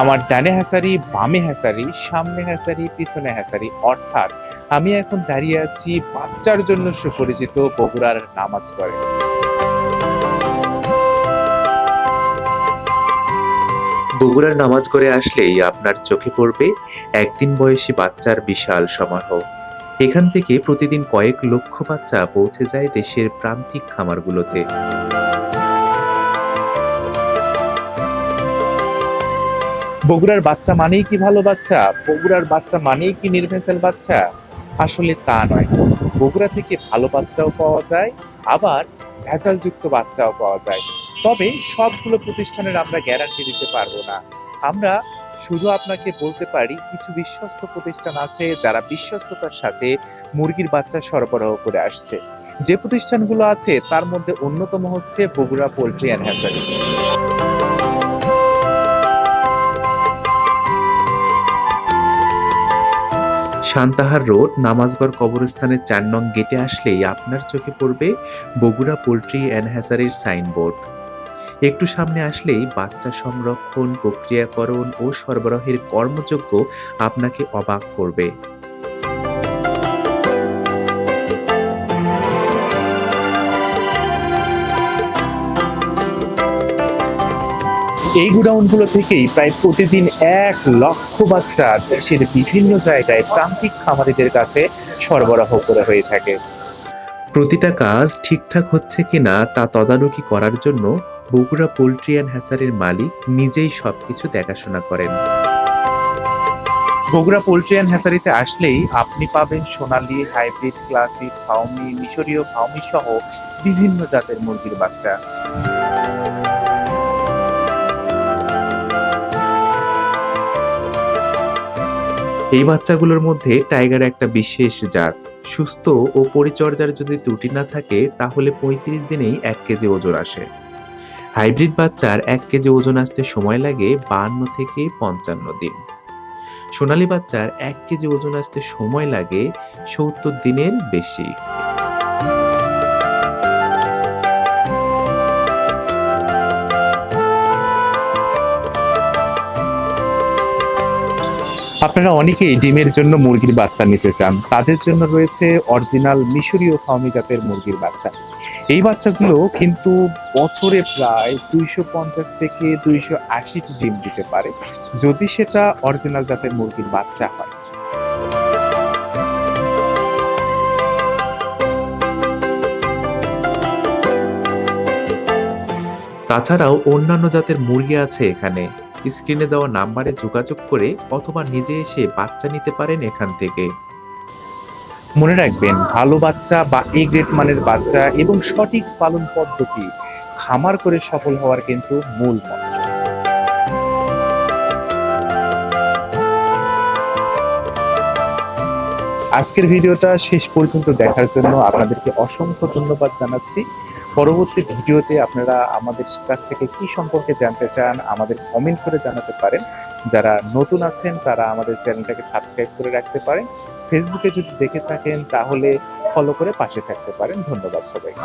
আমার ডানে হ্যাসারি, বামে হ্যাসারি, সামনে হ্যাসারি, পিছনে হ্যাসারি। অর্থাৎ আমি এখন দাঁড়িয়ে আছি বাচ্চার জন্য সুপরিচিত বগুড়ার নামাজ করে বগুড়ার নামাজ করে আসলেই আপনার চোখে পড়বে একদিন বয়সী বাচ্চার বিশাল সমারোহ। এখান থেকে প্রতিদিন কয়েক লক্ষ বাচ্চা পৌঁছে যায় দেশের প্রান্তিক খামারগুলোতে। বগুড়ার বাচ্চা মানেই কি ভালো বাচ্চা? বগুড়ার বাচ্চা মানেই কি নির্ভেজাল বাচ্চা? আসলে তা নয়। বগুড়া থেকে ভালো বাচ্চাও পাওয়া যায়, আবার ভেজালযুক্ত বাচ্চাও পাওয়া যায়। তবে সবগুলো প্রতিষ্ঠানের আমরা গ্যারান্টি দিতে পারব না। আমরা শুধু আপনাকে বলতে পারি, কিছু বিশ্বস্ত প্রতিষ্ঠান আছে যারা বিশ্বস্ততার সাথে মুরগির বাচ্চা সরবরাহ করে আসছে। যে প্রতিষ্ঠানগুলো আছে, তার মধ্যে অন্যতম হচ্ছে Bogura poultry and hatchery. Santahar road, Namazgarh কবরস্থানের চার নং গেটে আসলেই আপনার চোখে পড়বে বগুড়া পোলট্রি অ্যান্ড হ্যাসারির সাইনবোর্ড। একটু সামনে আসলেই বাচ্চা সংরক্ষণ, প্রক্রিয়াকরণ ও সরবরাহের কর্মযোগ্য আপনাকে অবাক করবে। এই গুডাউনগুলো থেকেই প্রায় প্রতিদিন এক লক্ষ বাচ্চা দেশের বিভিন্ন জায়গায় প্রান্তিক খামারিদের কাছে সরবরাহ করে হয়ে থাকে। প্রতিটা কাজ ঠিকঠাক হচ্ছে কিনা তা তদারকি করার জন্য বগুড়া পোল্ট্রি অ্যান্ড হ্যাসারির মালিক নিজেই সবকিছু দেখাশোনা করেন। বগুড়া পোল্ট্রি অ্যান্ড হ্যাসারিতে আসলেই আপনি পাবেন সোনালি হাইব্রিড ক্লাসিক ফাউমি মিশরীয় ফাউমি সহ বিভিন্ন জাতের মুরগির বাচ্চা। এই বাচ্চাগুলোর মধ্যে টাইগার একটা বিশেষ জাত। সুস্থ ও পরিচর্যার যদি ত্রুটি না থাকে, তাহলে পঁয়ত্রিশ দিনেই এক কেজি ওজন আসে। হাইব্রিড বাচ্চার এক কেজি ওজন আসতে সময় লাগে বান্ন থেকে পঞ্চান্ন দিন। সোনালী বাচ্চার এক কেজি ওজন আসতে সময় লাগে সত্তর দিনের বেশি। আপনারা অনেকেই ডিমের জন্য মুরগির বাচ্চা নিতে চান। তাদের জন্য রয়েছে অরিজিনাল মিশরীয় ফার্মি জাতের মুরগির বাচ্চা। এই বাচ্চাগুলো কিন্তু বছরে প্রায় দুইশো পঞ্চাশ থেকে দুইশো আশিটি ডিম দিতে পারে, যদি সেটা অরিজিনাল জাতের মুরগির বাচ্চা হয়। তাছাড়াও অন্যান্য জাতের মুরগি আছে এখানে। স্ক্রিনে দেওয়া নাম্বারে যোগাযোগ করে অথবা নিজে এসে বাচ্চা নিতে পারেন এখান থেকে। মনে রাখবেন, ভালো বাচ্চা বা এ গ্রেড মানের বাচ্চা এবং সঠিক পালন পদ্ধতি খামার করে সফল হওয়ার কিন্তু মূল মন্ত্র আজকের ভিডিওটা শেষ পর্যন্ত দেখার জন্য আপনাদেরকে অসংখ্য ধন্যবাদ জানাচ্ছি। পরবর্তী ভিডিওতে আপনারা আমাদের কাছ থেকে কি সম্পর্কে জানতে চান, আমাদের কমেন্ট করে জানাতে পারেন। যারা নতুন আছেন, তারা আমাদের চ্যানেলটাকে সাবস্ক্রাইব করে রাখতে পারেন। ফেসবুকে যদি দেখে থাকেন, তাহলে ফলো করে পাশে থাকতে পারেন। ধন্যবাদ সবাইকে।